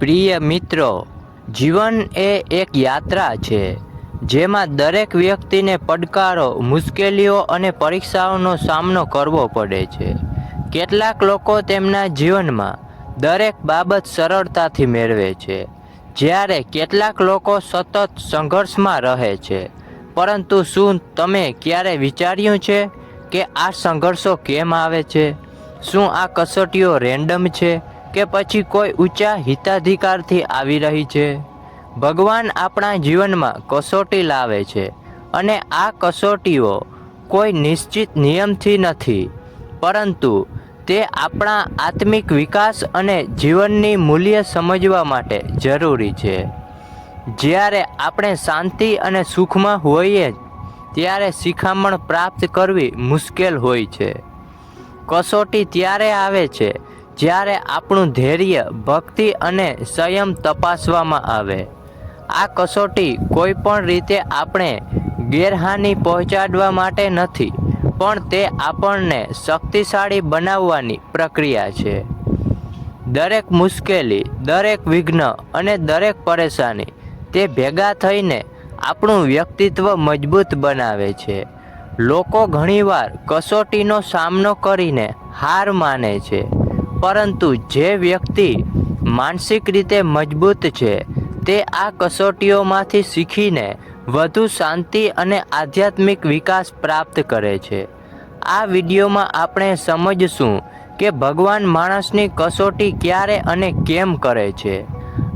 પ્રિય મિત્રો, જીવન એ એક યાત્રા છે, જેમાં દરેક વ્યક્તિને પડકારો, મુશ્કેલીઓ અને પરીક્ષાઓનો સામનો કરવો પડે છે. કેટલાક લોકો તેમના જીવનમાં દરેક બાબત સરળતાથી મેળવે છે, જ્યારે કેટલાક લોકો સતત સંઘર્ષમાં રહે છે. પરંતુ શું તમે ક્યારે વિચાર્યું છે કે આ સંઘર્ષો કેમ આવે છે? શું આ કસોટીઓ રેન્ડમ છે? કે પછી કોઈ ઊંચા હિતાધિકારથી આવી રહી છે? ભગવાન આપણા જીવનમાં કસોટી લાવે છે અને આ કસોટીઓ કોઈ નિશ્ચિત નિયમથી નથી, પરંતુ તે આપણા આત્મિક વિકાસ અને જીવનની મૂલ્ય સમજવા માટે જરૂરી છે. જ્યારે આપણે શાંતિ અને સુખમાં હોઈએ, ત્યારે શિખામણ પ્રાપ્ત કરવી મુશ્કેલ હોય છે. કસોટી ત્યારે આવે છે જ્યારે આપણું ધૈર્ય, ભક્તિ અને સંયમ તપાસવામાં આવે. આ કસોટી કોઈ પણ રીતે આપણે ગેરહાનિ પહોંચાડવા માટે નથી, પણ તે આપણને શક્તિશાળી બનાવવાની પ્રક્રિયા છે. દરેક મુશ્કેલી, દરેક વિઘ્ન અને દરેક પરેશાની તે ભેગા થઈને આપણું વ્યક્તિત્વ મજબૂત બનાવે છે. લોકો ઘણીવાર કસોટીનો સામનો કરીને હાર માને છે. પરંતુ જે વ્યક્તિ માનસિક રીતે મજબૂત છે, તે આ કસોટીઓમાંથી શીખીને વધુ શાંતિ અને આધ્યાત્મિક વિકાસ પ્રાપ્ત કરે છે. આ વિડીયોમાં આપણે સમજશું કે ભગવાન માણસની કસોટી ક્યારે અને કેમ કરે છે.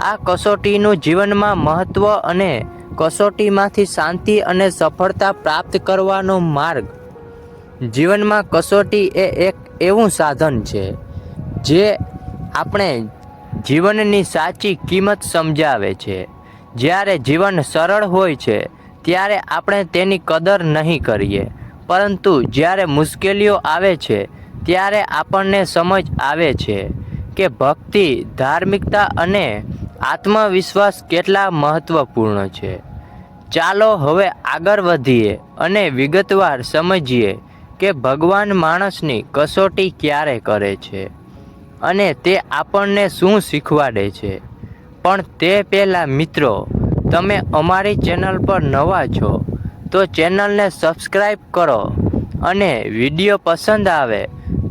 આ કસોટીનું જીવનમાં મહત્ત્વ અને કસોટીમાંથી શાંતિ અને સફળતા પ્રાપ્ત કરવાનો માર્ગ. જીવનમાં કસોટી એ એક એવું સાધન છે જે આપણે જીવનની સાચી કિંમત સમજાવે છે. જ્યારે જીવન સરળ હોય છે, ત્યારે આપણે તેની કદર નહીં કરીએ. પરંતુ જ્યારે મુશ્કેલીઓ આવે છે, ત્યારે આપણને સમજ આવે છે કે ભક્તિ, ધાર્મિકતા અને આત્મવિશ્વાસ કેટલા મહત્ત્વપૂર્ણ છે. ચાલો હવે આગળ વધીએ અને વિગતવાર સમજીએ કે ભગવાન માણસની કસોટી ક્યારે કરે છે. અને તે આપણને શું શીખવાડે છે? પણ તે પહેલાં મિત્રો, તમે અમારી ચેનલ પર નવા છો, તો ચેનલને સબસ્ક્રાઈબ કરો અને વીડિયો પસંદ આવે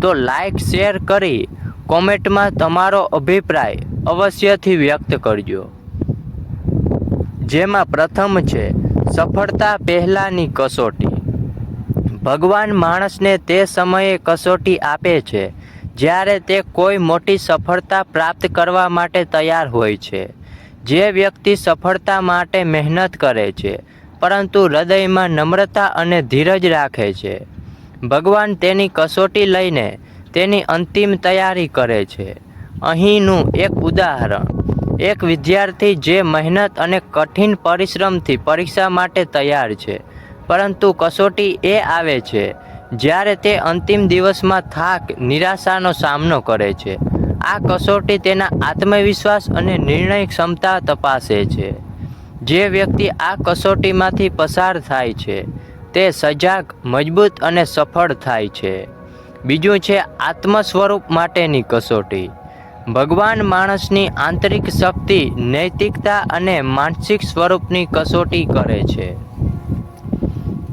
તો લાઈક શેર કરી કોમેન્ટમાં તમારો અભિપ્રાય અવશ્યથી વ્યક્ત કરજો. જેમાં પ્રથમ છે, સફળતા પહેલાંની કસોટી. ભગવાન માણસને તે સમયે કસોટી આપે છે જ્યારે તે કોઈ મોટી સફળતા પ્રાપ્ત કરવા માટે તૈયાર હોય છે. જે વ્યક્તિ સફળતા માટે મહેનત કરે છે, પરંતુ હૃદયમાં નમ્રતા અને ધીરજ રાખે છે. ભગવાન તેની કસોટી લઈને તેની અંતિમ તૈયારી કરે છે. અહીંનું એક ઉદાહરણ. એક વિદ્યાર્થી જે મહેનત અને કઠિન પરિશ્રમથી પરીક્ષા માટે તૈયાર છે, પરંતુ કસોટી એ આવે છે જ્યારે તે અંતિમ દિવસમાં થાક, નિરાશાનો સામનો કરે છે. આ કસોટી તેના આત્મવિશ્વાસ અને નિર્ણય ક્ષમતા તપાસે છે. જે વ્યક્તિ આ કસોટીમાંથી પસાર થાય છે, તે સજાગ, મજબૂત અને સફળ થાય છે. બીજું છે આત્મ સ્વરૂપ માટેની કસોટી. ભગવાન માણસની આંતરિક શક્તિ, નૈતિકતા અને માનસિક સ્વરૂપની કસોટી કરે છે.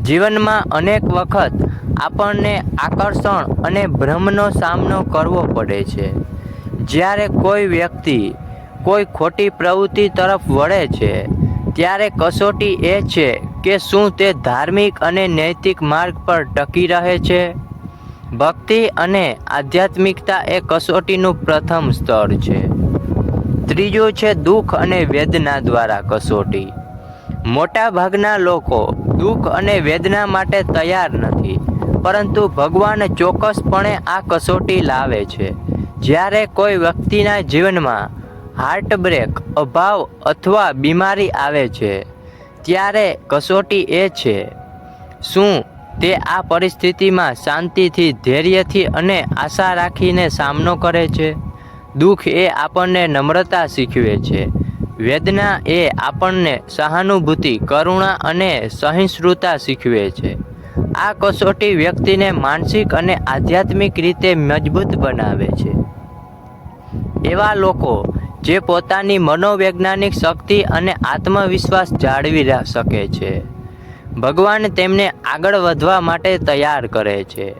જીવનમાં અનેક વખત આપણને આકર્ષણ અને ભ્રમનો સામનો કરવો પડે છે. જ્યારે કોઈ વ્યક્તિ કોઈ ખોટી પ્રવૃત્તિ તરફ વળે છે, ત્યારે કસોટી એ છે કે શું તે ધાર્મિક અને નૈતિક માર્ગ પર ટકી રહે છે? ભક્તિ અને આધ્યાત્મિકતા એ કસોટીનું પ્રથમ સ્તર છે. ત્રીજું છે દુઃખ અને વેદના દ્વારા કસોટી. મોટાભાગના લોકો દુઃખ અને વેદના માટે તૈયાર નથી. પરંતુ ભગવાન ચોક્કસપણે આ કસોટી લાવે છે. જ્યારે કોઈ વ્યક્તિના જીવનમાં હાર્ટબ્રેક અભાવ અથવા બીમારી આવે છે, ત્યારે કસોટી એ છે, શું તે આ પરિસ્થિતિમાં શાંતિથી, ધૈર્યથી અને આશા રાખીને સામનો કરે છે? દુઃખ એ આપણને નમ્રતા શીખવે છે. વેદના એ આપણને સહાનુભૂતિ, કરુણા અને સહિષ્ણુતા શીખવે છે. આ કસોટી વ્યક્તિને માનસિક અને આધ્યાત્મિક રીતે મજબૂત બનાવે છે. એવા લોકો જે પોતાની મનોવૈજ્ઞાનિક શક્તિ અને આત્મવિશ્વાસ જાળવી શકે છે. ભગવાન તેમને આગળ વધવા માટે તૈયાર કરે છે.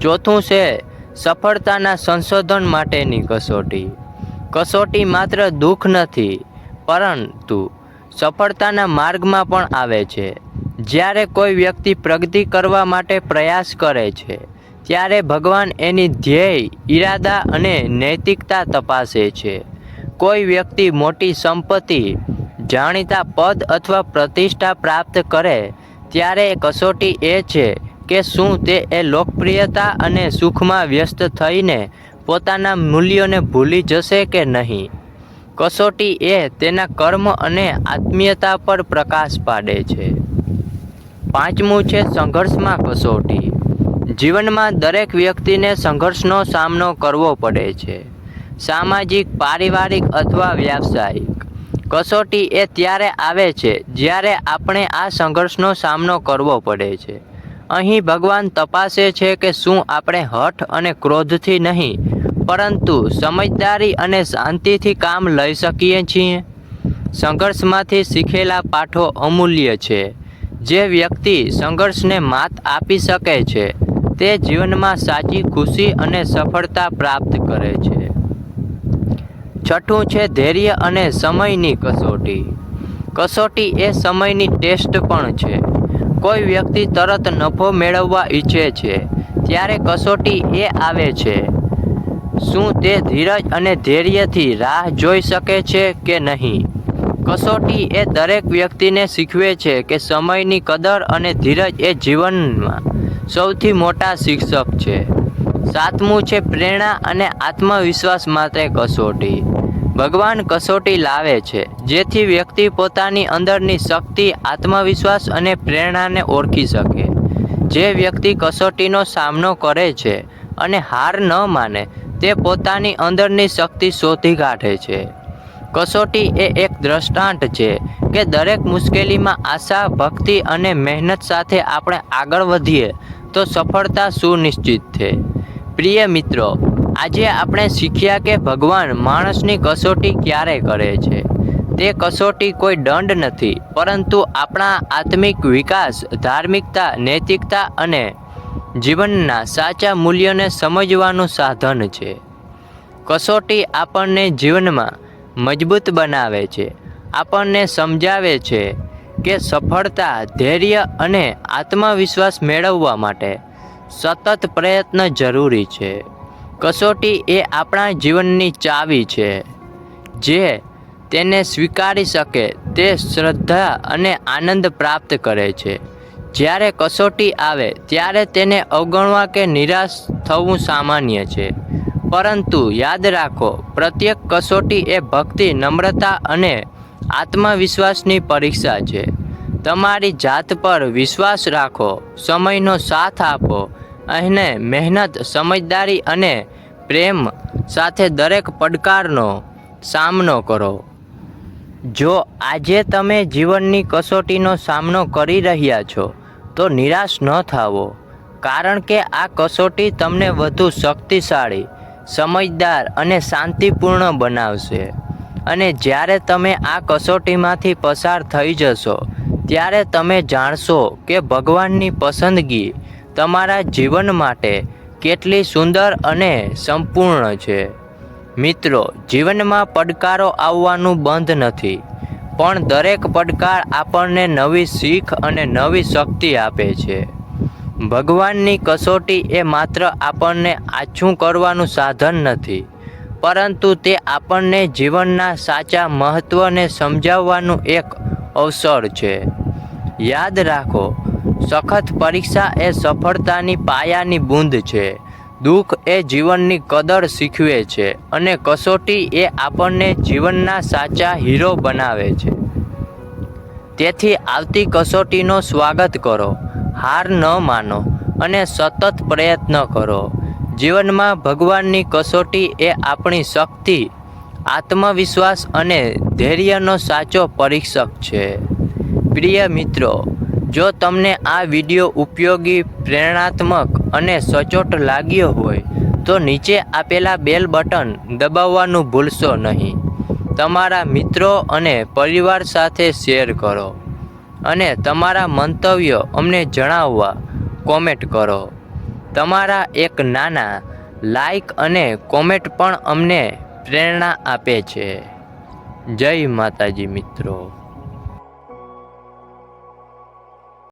ચોથું છે સફળતાના સંશોધન માટેની કસોટી. કસોટી માત્ર દુઃખ નથી, પરંતુ સફળતાના માર્ગમાં પણ આવે છે. જ્યારે કોઈ વ્યક્તિ પ્રગતિ કરવા માટે પ્રયાસ કરે છે, ત્યારે ભગવાન એની ધ્યેય, ઈરાદા અને નૈતિકતા તપાસે છે. કોઈ વ્યક્તિ મોટી સંપત્તિ, જાણીતા પદ અથવા પ્રતિષ્ઠા પ્રાપ્ત કરે, ત્યારે કસોટી એ છે કે શું તે એ લોકપ્રિયતા અને સુખમાં વ્યસ્ત થઈને પોતાના મૂલ્યોને ભૂલી જશે કે નહીં. કસોટી એ તેના કર્મ અને આત્મીયતા પર પ્રકાશ પાડે છે. પાંચમું છે સંઘર્ષમાં કસોટી. જીવનમાં દરેક વ્યક્તિને સંઘર્ષનો સામનો કરવો પડે છે. સામાજિક, પારિવારિક અથવા વ્યાવસાયિક. કસોટી એ ત્યારે આવે છે જ્યારે આપણે આ સંઘર્ષનો સામનો કરવો પડે છે. અહીં ભગવાન તપાસે છે કે શું આપણે હઠ અને ક્રોધથી નહીં પરંતુ સમજદારી અને શાંતિથી કામ લઈ શકીએ છીએ. સંઘર્ષમાંથી શીખેલા પાઠો અમૂલ્ય છે. જે વ્યક્તિ સંઘર્ષને માત આપી શકે છે, તે જીવનમાં સાચી ખુશી અને સફળતા પ્રાપ્ત કરે છે. છઠ્ઠું છે ધૈર્ય અને સમયની કસોટી. કસોટી એ સમયની ટેસ્ટ પણ છે. કોઈ વ્યક્તિ તરત નફો મેળવવા ઈચ્છે છે, ત્યારે કસોટી એ આવે છે. શું તે ધીરજ અને ધૈર્યથી રાહ જોઈ શકે છે કે નહીં? કસોટી એ દરેક વ્યક્તિને શીખવે છે કે સમયની કદર અને ધીરજ એ જીવનમાં સૌથી મોટા શિક્ષક છે. સાતમું છે પ્રેરણા અને આત્મવિશ્વાસ માટે કસોટી. ભગવાન કસોટી લાવે છે, જેથી વ્યક્તિ પોતાની અંદરની શક્તિ, આત્મવિશ્વાસ અને પ્રેરણાને ઓળખી શકે. જે વ્યક્તિ કસોટીનો સામનો કરે છે અને હાર ન માને તે પોતાની અંદરની શક્તિ શોધી કાઢે છે. કસોટી એ એક દ્રષ્ટાંત છે કે દરેક મુશ્કેલીમાં આશા, ભક્તિ અને મહેનત સાથે આપણે આગળ વધીએ તો સફળતા સુનિશ્ચિત છે. પ્રિય મિત્રો, આજે આપણે શીખ્યા કે ભગવાન માણસની કસોટી ક્યારે કરે છે. તે કસોટી કોઈ દંડ નથી, પરંતુ આપણા આત્મિક વિકાસ, ધાર્મિકતા, નૈતિકતા અને જીવનના સાચા મૂલ્યોને સમજવાનું સાધન છે. કસોટી આપણને જીવનમાં મજબૂત બનાવે છે. આપણને સમજાવે છે કે સફળતા, ધૈર્ય અને આત્મવિશ્વાસ મેળવવા માટે સતત પ્રયત્ન જરૂરી છે. કસોટી એ આપણા જીવનની ચાવી છે. જે તેને સ્વીકારી શકે તે શ્રદ્ધા અને આનંદ પ્રાપ્ત કરે છે. જ્યારે કસોટી આવે, ત્યારે તેને અવગણવા કે નિરાશ થવું સામાન્ય છે. પરંતુ યાદ રાખો, પ્રત્યેક કસોટી એ ભક્તિ, નમ્રતા અને આત્મવિશ્વાસની પરીક્ષા છે. તમારી જાત પર વિશ્વાસ રાખો, સમયનો સાથ આપો અને મહેનત, સમજદારી અને પ્રેમ સાથે દરેક પડકારનો સામનો કરો. જો આજે તમે જીવનની કસોટીનો સામનો કરી રહ્યા છો તો નિરાશ ન થાવો. કારણ કે આ કસોટી તમને વધુ શક્તિશાળી, સમજદાર અને શાંતિપૂર્ણ બનાવશે. અને જ્યારે તમે આ કસોટીમાંથી પસાર થઈ જશો, ત્યારે તમે જાણશો કે ભગવાનની પસંદગી તમારા જીવન માટે કેટલી સુંદર અને સંપૂર્ણ છે. મિત્રો, જીવનમાં પડકારો આવવાનું બંધ નથી. પણ દરેક પડકાર આપણને નવી શીખ અને નવી શક્તિ આપે છે. ભગવાનની કસોટી એ માત્ર આપણને આછું કરવાનું સાધન નથી, પરંતુ તે આપણને જીવનના સાચા મહત્ત્વને સમજાવવાનું એક અવસર છે. યાદ રાખો, સખત પરીક્ષા એ સફળતાની પાયાની બૂંદ છે. દુઃખ એ જીવનની કદર શીખવે છે અને કસોટી એ આપણને જીવનના સાચા હીરો બનાવે છે. તેથી આવતી કસોટીનો સ્વાગત કરો, હાર ન માનો અને સતત પ્રયત્ન કરો. જીવનમાં ભગવાનની કસોટી એ આપણી શક્તિ, આત્મવિશ્વાસ અને ધૈર્યનો સાચો પરીક્ષક છે. પ્રિય મિત્રો જો તમને આ વીડિયો ઉપયોગી, પ્રેરણાત્મક અને સચોટ લાગ્યો હોય, તો નીચે આપેલા બેલ બટન દબાવવાનું ભૂલશો નહીં. તમારા મિત્રો અને પરિવાર સાથે શેર કરો અને તમારા મંતવ્યો અમને જણાવવા કોમેન્ટ કરો. તમારા એક નાના લાઈક અને કોમેન્ટ પણ અમને પ્રેરણા આપે છે. જય માતાજી મિત્રો.